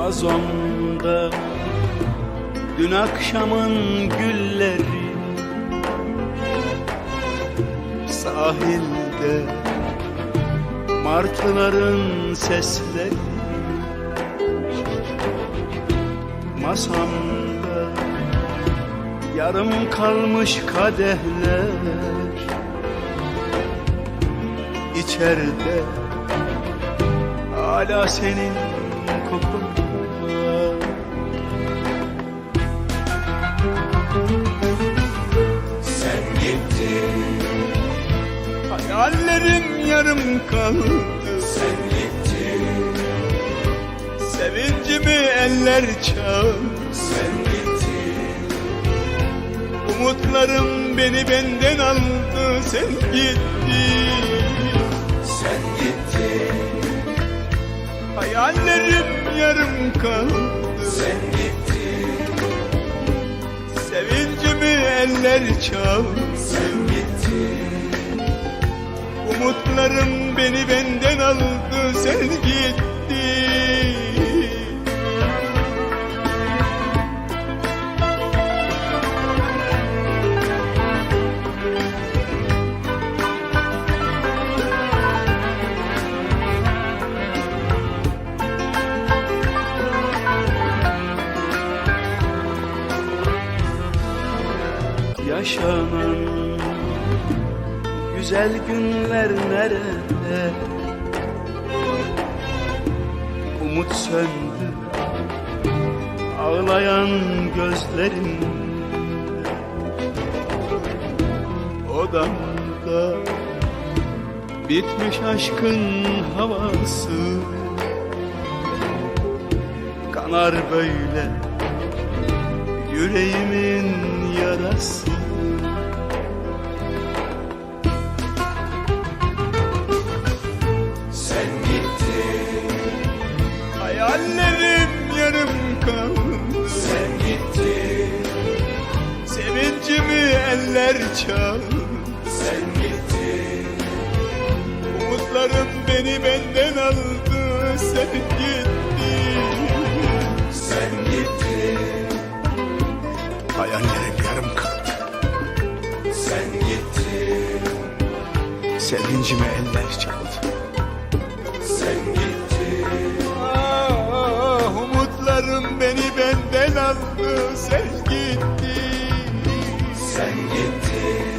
vazomda Dün akşamın gülleri Sahilde martıların sesleri Masamda yarım kalmış kadehler İçeride hala senin kokun yarım kaldı. Sen gittin, Sevincimi eller çaldı sen gittin, Umutlarım beni benden aldı. Sen gittin. Sen gittin, Hayallerim yarım kaldı. Sen gittin, Sevincimi eller çaldı sen gittin, Umutlarım beni benden aldı Sen gittin Yaşanan güzel günler nerede? Umut söndü. Ağlayan gözlerim. Odamda bitmiş aşkın havası. Kanar böyle yüreğimin yarası çal Sen gittin. Umutlarım beni benden aldı Sen gittin. Sen gittin. Hayallerim yarım kaldı. Sen gittin. Sevincime eller çaldı. Sen gittin. Ah, ah, ah umutlarım beni benden aldı Sen gittin sen gittin.